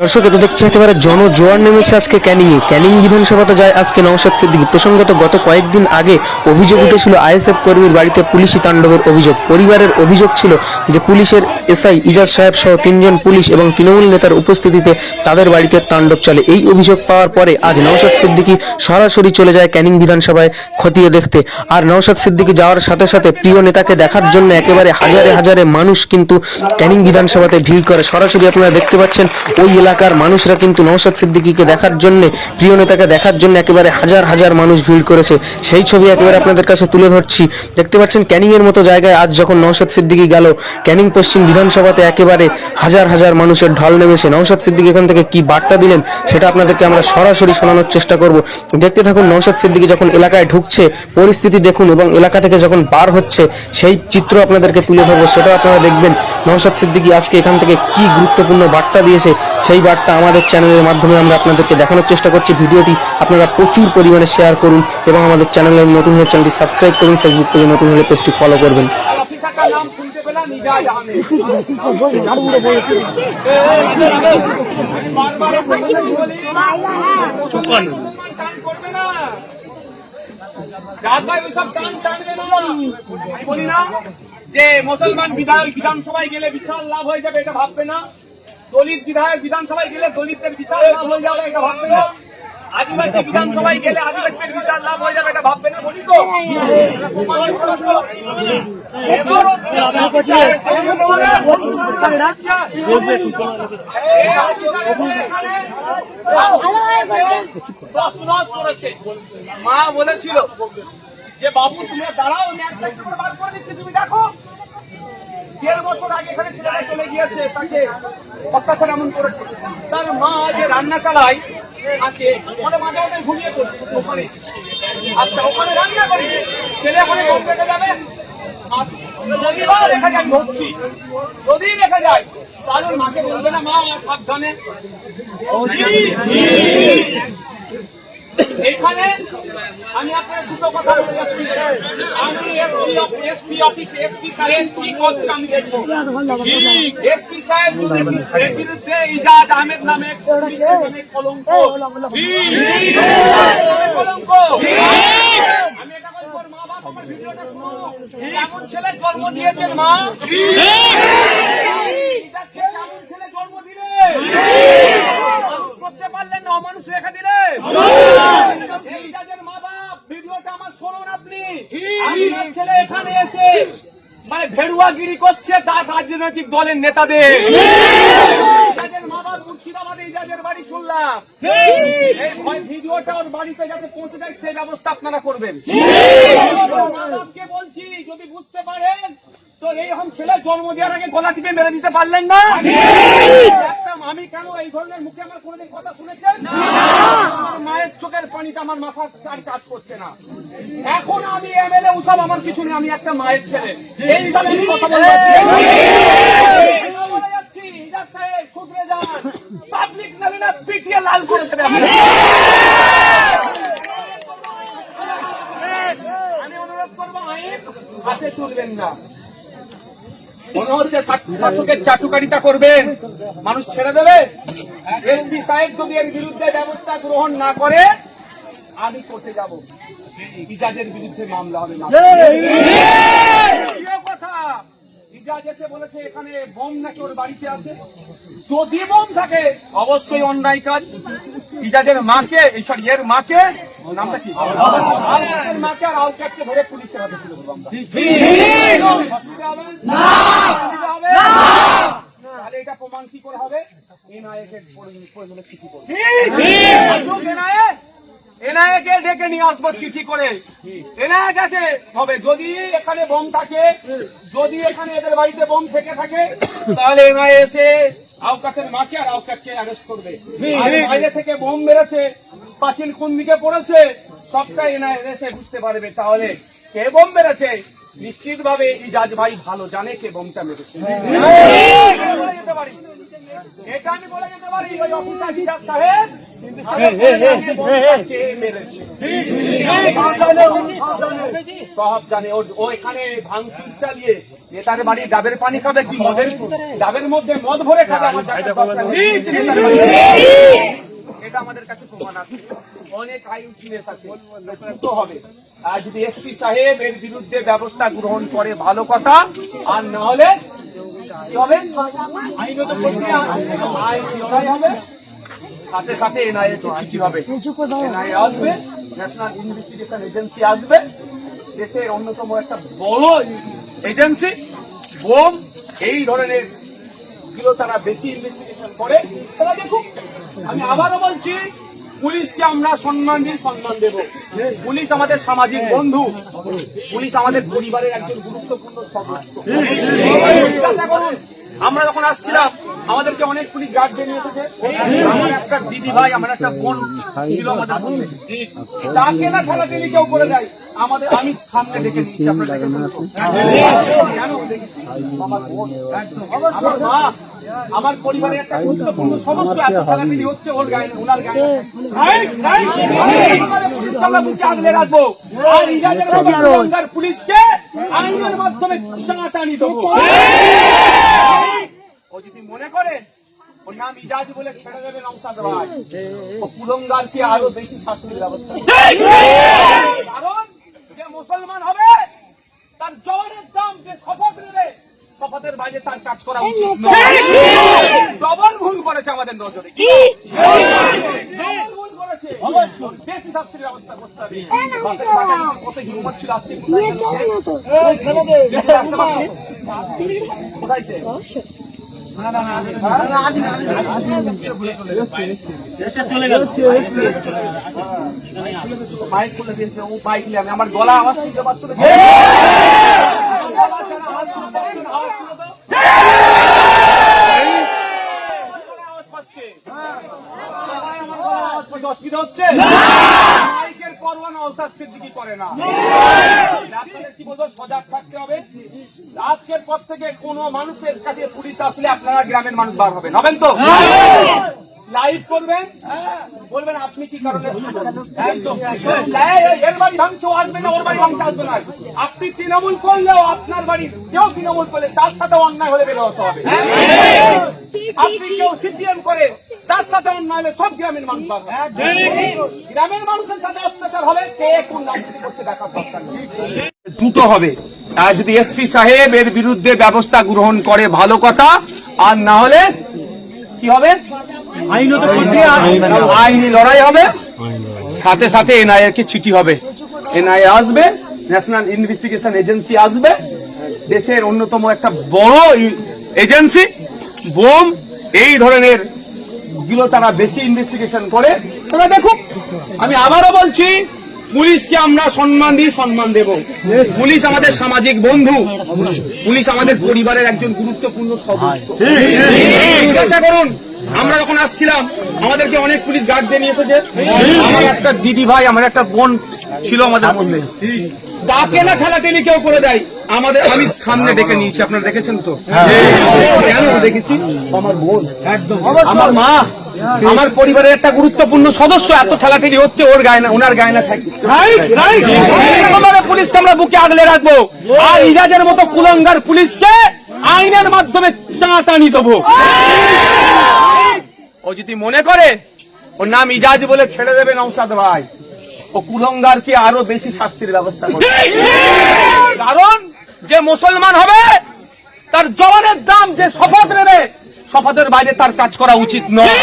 দর্শক, এতে দেখছি একেবারে জনজোয়ার নেমেছে আজকে ক্যানিং এ ক্যানিং বিধানসভাতে যায় আজকে নওশাদ সিদ্দিকী। প্রসঙ্গত, গত কয়েকদিন আগে অভিযোগ উঠেছিল আইএসএফ কর্মীর বাড়িতে পুলিশি তাণ্ডবের অভিযোগ। পরিবারের অভিযোগ ছিল যে পুলিশের এসআই ইজাজ সাহেব সহ তিনজন পুলিশ এবং তৃণমূল নেতার উপস্থিতিতে তাদের বাড়িতে তাণ্ডব চলে। এই অভিযোগ পাওয়ার পরে আজ নওশাদ সিদ্দিকী সরাসরি চলে যায় ক্যানিং বিধানসভায় খতিয়ে দেখতে। আর নওশাদ সিদ্দিকী যাওয়ার সাথে সাথে প্রিয় নেতাকে দেখার জন্য একেবারে হাজারে হাজারে মানুষ কিন্তু ক্যানিং বিধানসভাতে ভিড় করে। সরাসরি আপনারা দেখতে পাচ্ছেন ওই এলাকার মানুষরা কিন্তু নওশাদ সিদ্দিকীকে দেখার জন্য, প্রিয় নেতাকে দেখার জন্য একেবারে হাজার হাজার মানুষ ভিড় করেছে। সেই ছবি একেবারে আপনাদের কাছে তুলে ধরছি। দেখতে পাচ্ছেন ক্যানিং এর মতো জায়গায় আজ যখন নওশাদ সিদ্দিকী গেল, ক্যানিং পশ্চিম বিধানসভাতে একেবারে হাজার হাজার মানুষের ঢল নেমেছে। নওশাদ সিদ্দিকী এখান থেকে কি বার্তা দিলেন, সেটা আপনাদেরকে আমরা সরাসরি শোনানোর চেষ্টা করব। দেখতে থাকুন নওশাদ সিদ্দিকী যখন এলাকায় ঢুকছে, পরিস্থিতি দেখুন এবং এলাকা থেকে যখন বার হচ্ছে, সেই চিত্র আপনাদেরকে তুলে ধরবো, সেটাও আপনারা দেখবেন। নওশাদ সিদ্দিকী আজকে এখান থেকে কি গুরুত্বপূর্ণ বার্তা দিয়েছে সেই বার্তা আমাদের চ্যানেলের মাধ্যমে আমরা আপনাদেরকে দেখানোর চেষ্টা করছি। ভিডিওটি আপনারা প্রচুর পরিমাণে শেয়ার করুন এবং আমাদের চ্যানেলে নতুন হলে চ্যানেলটি সাবস্ক্রাইব করুন ফেসবুক পেজে নতুন হলে পেজটি ফলো করবেন। যে মুসলমান বিধান বিধানসভায় গেলে বিশাল লাভ হয়ে যাবে, এটা ভাববে না। দলিত বিধায়ক বিধানসভায় গেলে দলিতদের বিশাল লাভ হয়ে যাবে, এটা ভাববে না? আদিবাসী বিধানসভায় গেলে আদিবাসীদের বিশাল লাভ হয়ে যাবে, এটা ভাববে না বলি তো? মা বলেছিল যে, বাবু তুমি দাঁড়াও, আমি একটা করে দিচ্ছি, তুমি দেখো। দেড় বছর আগে এখানে ছেলেটা চলে গিয়েছে, তাকে অত্যাচার এমন করেছে। তার মা যে রান্না চালায় আছে ওদের মাঝে মাঝে ঘুমিয়ে পড়ছে ওখানে আচ্ছা ওখানে রান্না করি। ছেলে ওখানে ঘুম থেকে যাবে? আর যদি বা দেখা যায় হচ্ছি যদি দেখা যায় তাহলে মাকে বলবে না, মা, সাবধানে। এখানে আমি আপনার দুটো কথা বলে যাচ্ছি। আমি এসপি এসপি অফিস এসপি সাহেব কি করছে আমি দেখব। এসপি সাহেব যদি এর বিরুদ্ধে ইজাজ আহমেদ নামে কলঙ্ক। কলঙ্ক। আমি এটা বলব মা বাপ আমার ভিডিওটা শুনো। এমন ছেলে জন্ম দিয়েছেন মা? এমন ছেলে জন্ম দিলে? করতে পারলেন না অমানুষ রেখে দিলে। এই জাজের মা বাপ ভিডিওটা আমার শুনুন আপনি। ছেলে এখানে এসে মানে ভেড়ুয়াগিরি করছে তার রাজনৈতিক দলের নেতাদের। ইজাজের মা বাপ মুর্শিদাবাদে ইজাজের বাড়ি শুনলাম। এই ভয় ভিডিওটা ওর বাড়িতে যাতে পৌঁছে যায় সেই ব্যবস্থা আপনারা করবেন। ওর মা বাপকে বলছি যদি বুঝতে পারেন তো এই ছেলে জন্ম দেওয়ার আগে গলা টিপে মেরে দিতে পারলেন না? আমি কেন এই ধরনের মুখে আমার কোনোদিন কথা শুনেছেন? আমার মায়ের চোখের পানিতে আমার মাথা আর কাজ করছে না। এখন আমি এমএলএ আমার কিছু নেই আমি একটা মায়ের ছেলে। এই হিসাবে আমি কথা বলে যাচ্ছি আমি বলে যাচ্ছি, ইজাজ সাহেব, শুধরে যান। পাবলিক নালে না পিটিয়ে লাল করে দেবে আপনাকে। আমি অনুরোধ করব আইন হাতে তুলবেন না মনে হচ্ছে শাস- শাসকের চাটুকারিতা করবেন। মানুষ ছেড়ে দেবে? এসপি সাহেব যদি এর বিরুদ্ধে ব্যবস্থা গ্রহণ না করে আমি করতে যাব। ইজাজের বিরুদ্ধে মামলা হবে না। কথা ইজাজ এসে বলেছে এখানে বোম নাকি ওর বাড়িতে আছে? যদি বোম থাকে অবশ্যই অন্যায় কাজ। ইজাজের মাকে এই সরি এর মাকে নামটা কি? আলকাতের মাকে আর আলকাতকে ধরে পুলিশের হাতে তুলে দেবো আমরা। অসুবিধা হবে না! যদি এখানে এদের বাড়িতে থেকে থাকে, তাহলে এসে মাকে আর অ্যারেস্ট করবে। বাইরে থেকে বোম মেরেছে, পাঁচিল কোন দিকে পড়েছে সবটা এনআইএ এসে বুঝতে পারবে। তাহলে কে বোম মেরেছে? নিশ্চিত ভাবে ইজাজ ভাই ভালো জানে কে বোমটা মেরেছে। বলে এটা আমি বলে যেতে পারি ওই অফিসার সাহেব। সব জানে। ও- এখানে ভাঙচুর চালিয়ে নেতার বাড়ি ডাবের পানি খাবে কি মদের? ডাবের মধ্যে মদ ভরে খাবে এটা আমাদের কাছে প্রমাণ আছে। অনেক আই আছে হবে। আর যদি এসপি সাহেব এর বিরুদ্ধে ব্যবস্থা গ্রহণ করে ভালো কথা, আর না হলে কি হবে আইনত প্রক্রিয়া আইনি লড়াই হবে। সাথে সাথে এনআইএ কে চিঠি হবে? এনআইএ আসবে ন্যাশনাল ইনভেস্টিগেশন এজেন্সি আসবে। দেশের অন্যতম একটা বড় এজেন্সি বোম, এই ধরনেরগুলো তারা বেশি ইনভেস্টিগেশন করে। তারা দেখুক, আমি আবারও বলছি পুলিশকে আমরা সম্মান দিয়ে সম্মান দেব। পুলিশ আমাদের সামাজিক বন্ধু। পুলিশ আমাদের পরিবারের একজন গুরুত্বপূর্ণ সদস্য। করুন, আমরা যখন আসছিলাম, আমাদেরকে অনেক পুলিশ গার্ড দিয়ে এসেছে। আমার একটা দিদি ভাই আমার একটা বোন ছিল আমাদের তাকে না ঠেলাঠেলি কেউ করে দেয়। আমাদের আমি সামনে দেখে নিচ্ছি আপনারা? কেন দেখেছি? আমার বোন আমার মা আমার পরিবারের একটা গুরুত্বপূর্ণ এত ঠেলাঠেলি হচ্ছে ওর গায়ে ওনার গায়ে রাইট, রাইট। আমাদের পুলিশকে আমরা আগলে রাখব আর ইজাজের মতো পুলিশকে আইনের মাধ্যমে চাঁটানি দেবো ও যদি মনে করে ওর নাম ইজাজ বলে ছেড়ে দেবে নমসাদ ভাই ও কুলঙ্গারকে আরও বেশি শাস্তির ব্যবস্থা কারণ মুসলমান হবে তার জবানের দাম যে শপথ নেবে শপথের বাইরে তার কাজ করা উচিত। ডবল ভুল করেছে আমাদের নজরে ডবল ভুল করেছে বেশি শাস্তির ব্যবস্থা করতে হবে কত হিম্মত ছিল আজকে কোথায় সে বাইক খুলে দিয়েছে ও বাইক নিয়ে আমি আমার গলা আওয়াজ শুনতে পাচ্ছ অসুবিধা হচ্ছে? মাইকের সিদ্দিকী করে না। কি বলব সজাগ থাকতে হবে। আজকের পর থেকে কোন মানুষের কাছে পুলিশ আসলে আপনারা গ্রামের মানুষ বার হবেন। হবেন তো? লাইভ করবেন? বলবেন আপনি কি কারণে ওর বাড়ি ভাঙছে আসবে না। আপনি তৃণমূল করলেও আপনার বাড়ি, কেউ তৃণমূল করলে তার সাথে অন্যায় হলে বের হতে হবে। আপনি কেউ সিপিএম করে, তার সাথে অন্যায় হলে সব গ্রামের মানুষ পাবে গ্রামের মানুষের সাথে অত্যাচার হবে, কে কোন রাজনীতি করছে দেখার দ্রুত হবে। যদি এসপি সাহেব এর বিরুদ্ধে ব্যবস্থা গ্রহণ করে, ভালো কথা। আর না হলে কি হবে? আইনি লড়াই হবে। সাথে সাথে এনআইএ কে চিঠি হবে। এনআইএ আসবে, ন্যাশনাল ইনভেস্টিগেশন এজেন্সি আসবে। দেশের অন্যতম একটা বড় এজেন্সি। বোম, এই ধরনেরগুলো তারা বেশি ইনভেস্টিগেশন করে। তারা দেখুক আমি আবারও বলছি পুলিশকে আমরা সম্মান দিয়ে সম্মান দেব। পুলিশ আমাদের সামাজিক বন্ধু। পুলিশ আমাদের পরিবারের একজন গুরুত্বপূর্ণ সদস্য। করুন। আমরা যখন আসছিলাম, আমাদেরকে অনেক পুলিশ গার্ড দিয়ে নিয়ে এসেছে। আমার একটা দিদি ভাই আমার একটা বোন ছিল আমাদের মধ্যে তাকে না ঠেলাঠেলি কেউ করে দেয়। আমাদের আমি সামনে ডেকে নিয়েছি আপনারা দেখেছেন তো? কেন দেখেছি? আমার বোন। একদম। আমার মা আমার পরিবারের একটা গুরুত্বপূর্ণ সদস্য এত ঠেলাঠেলি হচ্ছে ওর গায়ে না ওনার গায়ে না থাকি। পুলিশকে আমরা বুকে আগলে রাখব। আর ইজাজের মতো কুলঙ্গার পুলিশকে আইনের মাধ্যমে চা চাঁটানি দেবো। ও যদি মনে করে ওর নাম ইজাজ বলে ছেড়ে দেবে নৌসাদ ভাই। ও কুলঙ্গারকে আরও বেশি শাস্তির ব্যবস্থা করবে? কারণ যে মুসলমান হবে তার জওয়ানের দাম যে শপথ নেবে শপথের বাইরে তার কাজ করা উচিত নয়।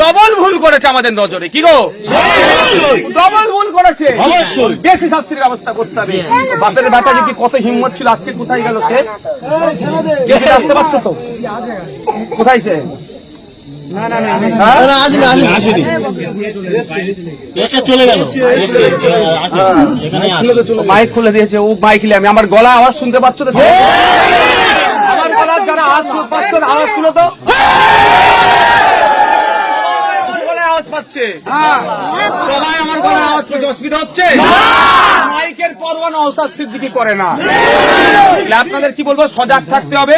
ডবল ভুল করেছে আমাদের নজরে কি গো? ডবল ভুল করেছে। বেশি শাস্তির ব্যবস্থা করতে হবে। বাপের বেটা যদি কত হিম্মত ছিল আজকে কোথায় গেল সে? যেতে আসতে পারতো তো? কোথায় সে? মাইক খুলে দিয়েছে ও মাইক নিয়ে আমি। আমার গলা আওয়াজ শুনতে পাচ্ছ তো আমার গলার যারা আওয়াজ শুনতে পাচ্ছ না, আওয়াজ শুনো তো। আমার পাচ্ছে? সবাই আমার গলায় আওয়াজ পাচ্ছে অসুবিধা হচ্ছে? মাইকের পরোয়া নওসাদ সিদ্দিকি করে না। আপনাদের কি বলব? সজাগ থাকতে হবে।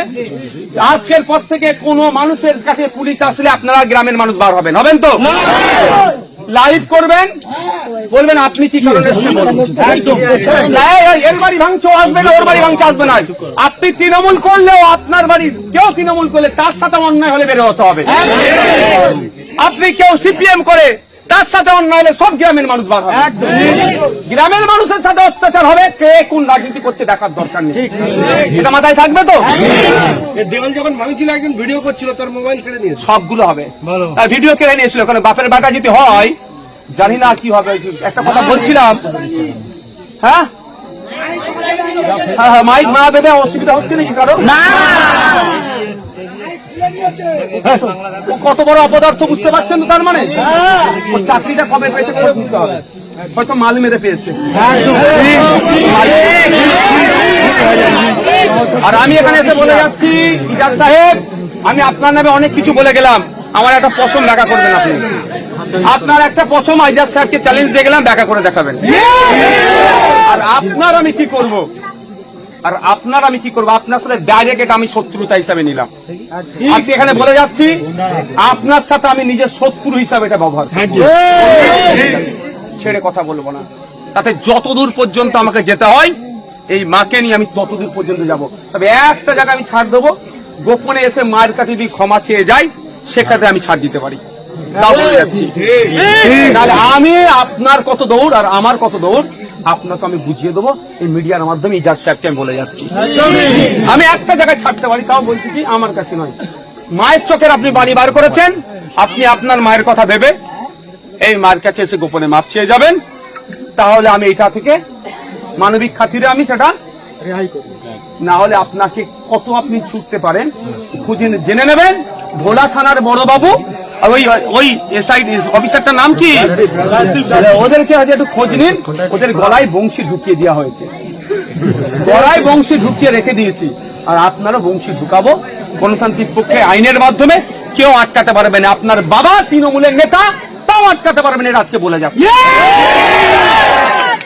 আজকের পর থেকে কোনো মানুষের কাছে পুলিশ আসলে আপনারা গ্রামের মানুষ বার হবেন। হবেন তো? লাইভ করবেন? বলবেন আপনি কি কারণে এর বাড়ি ভাঙছো আসবে না ওর বাড়ি ভাঙছো আসবে না। আপনি তৃণমূল করলেও আপনার বাড়ি কেউ তৃণমূল করলে তার সাথে অন্যায় হলে বের হতে হবে। আপনি কেউ সিপিএম করে তার সাথে অন্যায় হলে সব গ্রামের মানুষ বার হবে। গ্রামের মানুষের সাথে অত্যাচার হবে কে কোন রাজনীতি করছে দেখার দরকার নেই। এটা মাথায় থাকবে তো? দেওয়াল যখন ভাঙছিল একজন ভিডিও করছিল তার মোবাইল কেড়ে নিয়েছে। সবগুলো হবে। আর ভিডিও কেড়ে নিয়েছিল ওখানে বাপের বাটা যদি হয় জানি না কি হবে। একটা কথা বলছিলাম। হ্যাঁ? হ্যাঁ, হ্যাঁ, মাইক মা বেঁধে অসুবিধা হচ্ছে নাকি কারও? না। কত বড় অপদার্থ বুঝতে পারছেন তো তার মানে? চাকরিটা কবে পেয়েছে বুঝতে হবে। হয়তো মাল মেরে পেয়েছে। আর আমি এখানে এসে বলে যাচ্ছি ইজাজ সাহেব আমি আপনার নামে অনেক কিছু বলে গেলাম। আমার একটা পশম দেখা করবেন আপনি। আপনার একটা পশম ইজাজ সাহেবকে চ্যালেঞ্জ দিয়ে গেলাম দেখা করে দেখাবেন। আর আপনার আমি কি করব? আর আপনার আমি কি করব? আপনার সাথে ডাইরেক্ট আমি শত্রুতা হিসাবে নিলাম। আজকে এখানে বলে যাচ্ছি আপনার সাথে আমি নিজের শত্রু হিসাবে এটা ব্যবহার ছেড়ে কথা বলব না। তাতে যতদূর পর্যন্ত আমাকে যেতে হয় এই মাকে নিয়ে আমি ততদূর পর্যন্ত যাব। তবে একটা জায়গা আমি ছাড় দেবো গোপনে এসে মায়ের কাছে যদি ক্ষমা চেয়ে যাই সেক্ষেত্রে আমি ছাড় দিতে পারি। তাও বলে যাচ্ছি। তাহলে আমি আপনার কত দৌড় আর আমার কত দৌড় আপনাকে আমি বুঝিয়ে দেবো, এই মিডিয়ার মাধ্যমে ইজাজ সাহেবকে আমি বলে যাচ্ছি। আমি একটা জায়গায় ছাড়তে পারি, তাও বলছি কি, আমার কাছে নয়। মায়ের চোখের আপনি বাড়ি বার করেছেন, আপনি আপনার মায়ের কথা ভেবে এই মায়ের কাছে এসে গোপনে মাপ চেয়ে যাবেন। তাহলে আমি এটা থেকে মানবিক খাতিরে আমি সেটা না হলে আপনাকে কত আপনি ছুটতে পারেন, খুঁজে জেনে নেবেন। ভোলা থানার বড় বাবু আর ওই ওই এসআই অফিসারটার নাম কি? ওদেরকে হয়তো একটু খোঁজ নিন। ওদের গলায় বংশী ঢুকিয়ে দেওয়া হয়েছে। গলায় বংশী ঢুকিয়ে রেখে দিয়েছি। আর আপনারও বংশী ঢুকাবো। গণতান্ত্রিক পক্ষে আইনের মাধ্যমে কেউ আটকাতে পারবে না। আপনার বাবা তৃণমূলের নেতা তাও আটকাতে পারবেন এটা আজকে বলে যাবে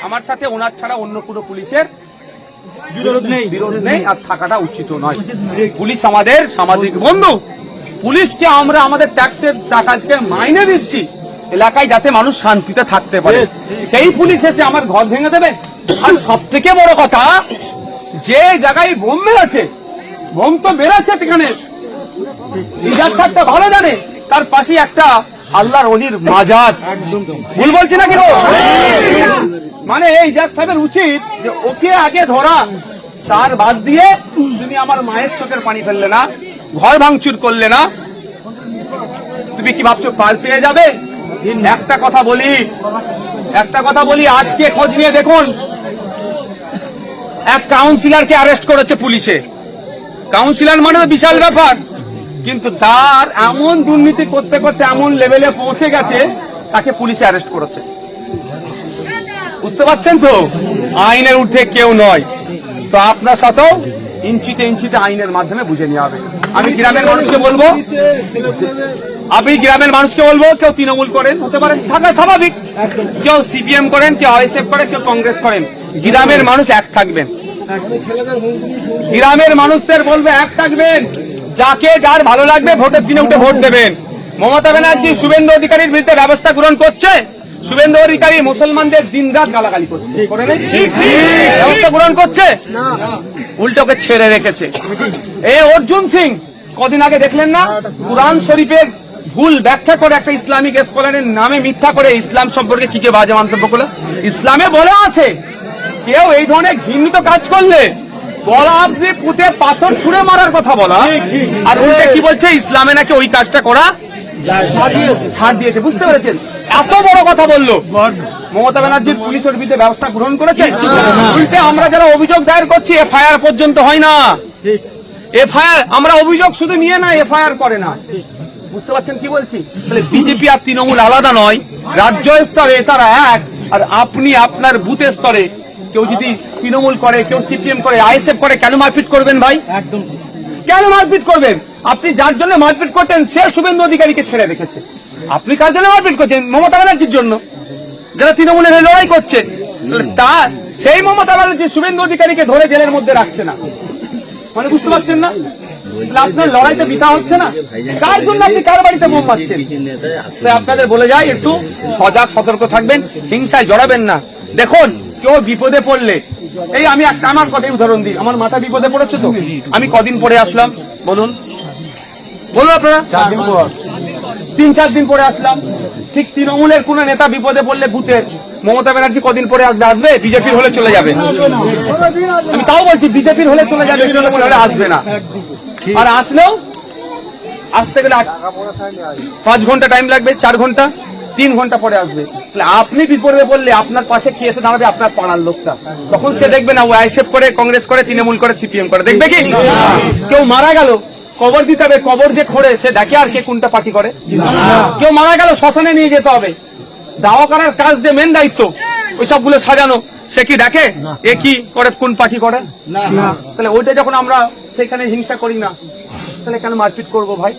আমার সাথে ওনার ছাড়া অন্য কোনো পুলিশের বিরোধ নেই। বিরোধ নেই। আর থাকাটা উচিত নয়। পুলিশ আমাদের সামাজিক বন্ধু। পুলিশকে আমরা আমাদের ট্যাক্সের টাকা থেকে মাইনে দিচ্ছি। এলাকায় যাতে মানুষ শান্তিতে থাকতে পারে। সেই পুলিশ এসে আমার ঘর ভেঙে দেবে। আর সব থেকে বড় কথা যে জায়গায় বোম মেরেছে বোম তো মেরেছে সেখানে। ইজাজ সাহেবটা ভালো জানে তার পাশে একটা আল্লাহর অলির মাজার। ভুল বলছি নাকি গো? মানে এই ইজাজ সাহেবের উচিত যে ওকে আগে ধরা তার বাদ দিয়ে তুমি আমার মায়ের চোখের পানি ফেললে না। ঘর ভাঙচুর করলে না, তুমি কি ভাবছ পার পেয়ে যাবে? একটা কথা বলি, একটা কথা বলি, আজকে খোঁজ নিয়ে দেখুন। এক কাউন্সিলরকে অ্যারেস্ট করেছে পুলিশে। কাউন্সিলর মানে বিশাল ব্যাপার, কিন্তু তার এমন দুর্নীতি করতে করতে এমন লেভেলে পৌঁছে গেছে, তাকে পুলিশে অ্যারেস্ট করেছে। বুঝতে পারছেন তো? আইনের ঊর্ধ্বে কেউ নয়। তো আপনার সাথেও ইঞ্চিতে ইঞ্চিতে আইনের মাধ্যমে বুঝে নেওয়া হবে। আমি গ্রামের মানুষকে বলব। আপনি গ্রামের মানুষকে বলব, কেউ তৃণমূল করেন, হতে পারেন থাকা স্বাভাবিক। কেউ সিপিএম করেন, কেউ আইএসএফ করেন, কেউ কংগ্রেস করেন। গ্রামের মানুষ এক থাকবেন। গ্রামের মানুষদের বলবে, এক থাকবেন। যাকে যার ভালো লাগবে, ভোটের দিনে উঠে ভোট দেবেন। মমতা ব্যানার্জি শুভেন্দু অধিকারীর বিরুদ্ধে ব্যবস্থা গ্রহণ করছে? শুভেন্দু অধিকারী মুসলমানদের দিন রাত গালাগালি করছে। করে নেই? ব্যবস্থা গ্রহণ করছে? উল্টোকে ছেড়ে রেখেছে। এ অর্জুন সিং কদিন আগে দেখলেন না? কোরআন শরীফের ভুল ব্যাখ্যা করে একটা ইসলামিক স্কলারের নামে মিথ্যা করে ইসলাম সম্পর্কে কি যে বাজে মন্তব্য করল? ইসলামে বলা আছে কেউ এই ধরনের ঘৃণিত কাজ করলে গলা অব্দি পুঁতে পাথর ছুঁড়ে মারার কথা বলা। আর উল্টে কি বলছে? ইসলামে নাকি ওই কাজটা করা ছাড় দিয়েছে। বুঝতে পেরেছেন? এত বড় কথা বলল। মমতা ব্যানার্জির পুলিশের বিরুদ্ধে ব্যবস্থা গ্রহণ করেছে? উল্টে আমরা যারা অভিযোগ দায়ের করছি এফআইআর পর্যন্ত হয় না। এফআইআর আমরা অভিযোগ শুধু নিয়ে না এফআইআর করে না। বুঝতে পারছেন কি বলছি? তাহলে বিজেপি আর তৃণমূল আলাদা নয় রাজ্য স্তরে তারা এক আর আপনি আপনার বুথ স্তরে। কেউ যদি তৃণমূল করে কেউ সিপিএম করে আইএসএফ করে কেন মারপিট করবেন ভাই? একদম। কেন মারপিট করবেন? আপনি যার জন্য মারপিট করতেন সে শুভেন্দু অধিকারীকে ছেড়ে রেখেছে। আপনি কার জন্য মারপিট করছেন? মমতা ব্যানার্জির জন্য। যারা তৃণমূলের হয়ে লড়াই করছে তা, সেই মমতা ব্যানার্জি শুভেন্দু অধিকারীকে ধরে জেলের মধ্যে রাখছে না। মানে বুঝতে পারছেন না? আপনার লড়াইতে বিতা হচ্ছে না? কার জন্য আপনি কার বাড়িতে বোম মারছেন আপনাদের বলে যাই, একটু সজাগ সতর্ক থাকবেন, হিংসায় জড়াবেন না। দেখুন, কেউ বিপদে পড়লে, এই আমি একটা, আমার কথাই উদাহরণ দিই, আমার মাথা বিপদে পড়েছে তো? আমি কদিন পরে আসলাম, বলুন। বলুন আপনারা। তিন চার দিন পরে আসলাম। ঠিক তৃণমূলের কোন নেতা বিপদে পড়লে বুথের মমতা ব্যানার্জি কদিন পরে আসবে? আসবে? বিজেপির হলে চলে যাবে। আমি তাও বলছি বিজেপির হলে চলে যাবে তৃণমূল হলে আসবে না। আর আসলেও আসতে গেলে পাঁচ ঘণ্টা টাইম লাগবে চার ঘণ্টা তিন ঘণ্টা পরে আসবে। আপনি বিপদে পড়লে আপনার পাশে কি এসে দাঁড়াবে? আপনার পাড়ার লোকটা। তখন সে দেখবে না ও আইসেফ করে কংগ্রেস করে তৃণমূল করে সিপিএম করে। দেখবে কি? কেউ মারা গেল কবর দিতে হবে কবর যে খোড়ে সে দেখে আর কে কোনটা পার্টি করে? কেউ মারা গেল শ্মশানে নিয়ে যেতে হবে। দাওয়া করার কাজ যে মেন দায়িত্ব ওই সবগুলো সাজানো সে কি দেখে? এ কি করে কোন পার্টি করে? তাহলে ওইটা যখন আমরা সেখানে হিংসা করি না তাহলে কেন মারপিট করব ভাই?